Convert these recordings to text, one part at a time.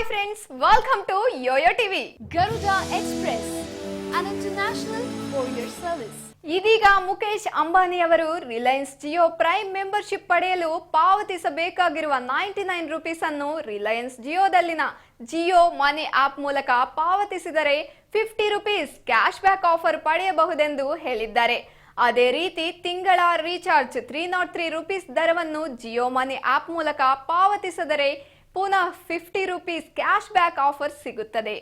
Hi friends welcome to YoYo TV Garuda express an international courier service ಇದೀಗ ಮುಖೇಶ್ ಅಂಬಾನಿ ಅವರು Reliance Jio prime membership ಪಡೆಯಲು ಪಾವತಿಸಬೇಕಾಗಿರುವ ninety nine rupees ಅನ್ನು ರಿಲಯನ್ಸ್ ಜಿಯೋದಲ್ಲಿನ ಜಿಯೋ ಮನಿ ಆಪ್ ಮೂಲಕ ಪಾವತಿಸಿದರೆ fifty rupees cash back offer ಪಡೆಯಬಹುದೆಂದು ಹೇಳಿದ್ದಾರೆ. ಅದೇ ರೀತಿ ತಿಂಗಳ recharge three nought three rupees ದರವನ್ನು ಜಿಯೋ ಮನಿ ಆಪ್ ಮೂಲಕ ಪಾವತಿಸಿದರೆ ಪುನಃ fifty rupees cash back offer ಸಿಗುತ್ತದೆ.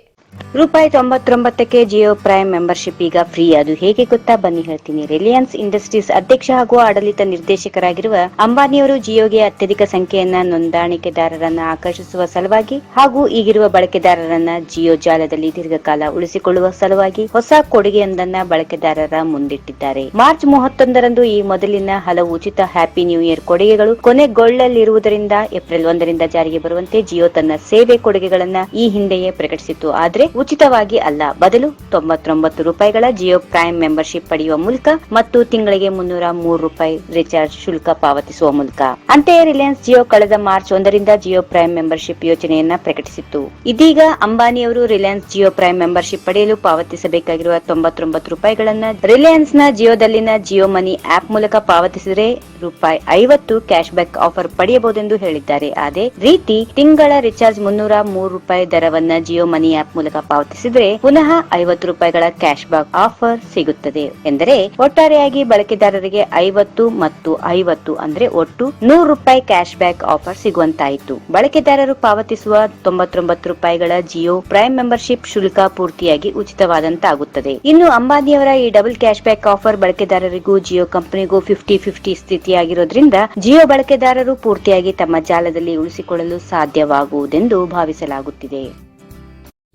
ರೂಪಾಯಿ ತೊಂಬತ್ತೊಂಬತ್ತಕ್ಕೆ ಜಿಯೋ ಪ್ರೈಮ್ ಮೆಂಬರ್ಶಿಪ್ ಈಗ ಫ್ರೀ. ಅದು ಹೇಗೆ ಗೊತ್ತಾ? ಬನ್ನಿ ಹೇಳ್ತೀನಿ. ರಿಲಯನ್ಸ್ ಇಂಡಸ್ಟ್ರೀಸ್ ಅಧ್ಯಕ್ಷ ಹಾಗೂ ಆಡಳಿತ ನಿರ್ದೇಶಕರಾಗಿರುವ ಅಂಬಾನಿಯವರು ಜಿಯೋಗೆ ಅತ್ಯಧಿಕ ಸಂಖ್ಯೆಯನ್ನ ನೋಂದಾಣಿಕೆದಾರರನ್ನ ಆಕರ್ಷಿಸುವ ಸಲುವಾಗಿ ಹಾಗೂ ಈಗಿರುವ ಬಳಕೆದಾರರನ್ನ ಜಿಯೋ ಜಾಲದಲ್ಲಿ ದೀರ್ಘಕಾಲ ಉಳಿಸಿಕೊಳ್ಳುವ ಸಲುವಾಗಿ ಹೊಸ ಕೊಡುಗೆಯೊಂದನ್ನ ಬಳಕೆದಾರರ ಮುಂದಿಟ್ಟಿದ್ದಾರೆ. ಮಾರ್ಚ್ ಮೂವತ್ತೊಂದರಂದು ಈ ಮೊದಲಿನ ಹಲವು ಉಚಿತ ಹ್ಯಾಪಿ ನ್ಯೂ ಇಯರ್ ಕೊಡುಗೆಗಳು ಕೊನೆಗೊಳ್ಳಲಿರುವುದರಿಂದ ಏಪ್ರಿಲ್ ಒಂದರಿಂದ ಜಾರಿಗೆ ಬರುವಂತೆ ಜಿಯೋ ತನ್ನ ಸೇವೆ ಕೊಡುಗೆಗಳನ್ನ ಈ ಹಿಂದೆಯೇ ಪ್ರಕಟಿಸಿತ್ತು. ಆದ್ರೆ ಉಚಿತವಾಗಿ ಅಲ್ಲ. ಬದಲು ತೊಂಬತ್ತೊಂಬತ್ತು ರೂಪಾಯಿಗಳ ಜಿಯೋ ಪ್ರೈಮ್ ಮೆಂಬರ್ಶಿಪ್ ಪಡೆಯುವ ಮೂಲಕ ಮತ್ತು ತಿಂಗಳಿಗೆ ಮುನ್ನೂರ ಮೂರು ರೂಪಾಯಿ ರಿಚಾರ್ಜ್ ಶುಲ್ಕ ಪಾವತಿಸುವ ಮೂಲಕ. ಅಂತೆಯೇ ರಿಲಯನ್ಸ್ ಜಿಯೋ ಕಳೆದ ಮಾರ್ಚ್ ಒಂದರಿಂದ ಜಿಯೋ ಪ್ರೈಮ್ ಮೆಂಬರ್ಶಿಪ್ ಯೋಜನೆಯನ್ನ ಪ್ರಕಟಿಸಿತ್ತು. ಇದೀಗ ಅಂಬಾನಿಯವರು ರಿಲಯನ್ಸ್ ಜಿಯೋ ಪ್ರೈಮ್ ಮೆಂಬರ್ಶಿಪ್ ಪಡೆಯಲು ಪಾವತಿಸಬೇಕಾಗಿರುವ ತೊಂಬತ್ತೊಂಬತ್ತು ರೂಪಾಯಿಗಳನ್ನ ರಿಲಯನ್ಸ್ನ ಜಿಯೋದಲ್ಲಿನ ಜಿಯೋ ಮನಿ ಆಪ್ ಮೂಲಕ ಪಾವತಿಸಿದರೆ ರೂಪಾಯಿ ಐವತ್ತು ಕ್ಯಾಶ್ ಬ್ಯಾಕ್ ಆಫರ್ ಪಡೆಯಬಹುದೆಂದು ಹೇಳಿದ್ದಾರೆ. ಅದೇ ರೀತಿ, ತಿಂಗಳ ರಿಚಾರ್ಜ್ ಮುನ್ನೂರ ಮೂರು ರೂಪಾಯಿ ದರವನ್ನ ಜಿಯೋ ಮನಿ ಆಪ್ ಮೂಲಕ ಪಾವತಿಸಿದರೆ ಪುನಃ ಐವತ್ತು ರೂಪಾಯಿಗಳ ಕ್ಯಾಶ್ ಬ್ಯಾಕ್ ಆಫರ್ ಸಿಗುತ್ತದೆ. ಎಂದರೆ ಒಟ್ಟಾರೆಯಾಗಿ ಬಳಕೆದಾರರಿಗೆ ಐವತ್ತು ಮತ್ತು ಐವತ್ತು ಅಂದ್ರೆ ಒಟ್ಟು ನೂರು ರೂಪಾಯಿ ಕ್ಯಾಶ್ ಬ್ಯಾಕ್ ಆಫರ್ ಸಿಗುವಂತಾಯಿತು. ಬಳಕೆದಾರರು ಪಾವತಿಸುವ ತೊಂಬತ್ತೊಂಬತ್ತು ರೂಪಾಯಿಗಳ ಜಿಯೋ ಪ್ರೈಮ್ ಮೆಂಬರ್ಶಿಪ್ ಶುಲ್ಕ ಪೂರ್ತಿಯಾಗಿ ಉಚಿತವಾದಂತಾಗುತ್ತದೆ. ಇನ್ನು ಅಂಬಾನಿಯವರ ಈ ಡಬಲ್ ಕ್ಯಾಶ್ ಬ್ಯಾಕ್ ಆಫರ್ ಬಳಕೆದಾರರಿಗೂ, ಜಿಯೋ ಕಂಪನಿಗೂ ಫಿಫ್ಟಿ ಫಿಫ್ಟಿ ಸ್ಥಿತಿಯಾಗಿರೋದ್ರಿಂದ ಜಿಯೋ ಬಳಕೆದಾರರು ಪೂರ್ತಿಯಾಗಿ ತಮ್ಮ ಜಾಲದಲ್ಲಿ ಉಳಿಸಿಕೊಳ್ಳಲು ಸಾಧ್ಯವಾಗುವುದೆಂದು ಭಾವಿಸಲಾಗುತ್ತಿದೆ.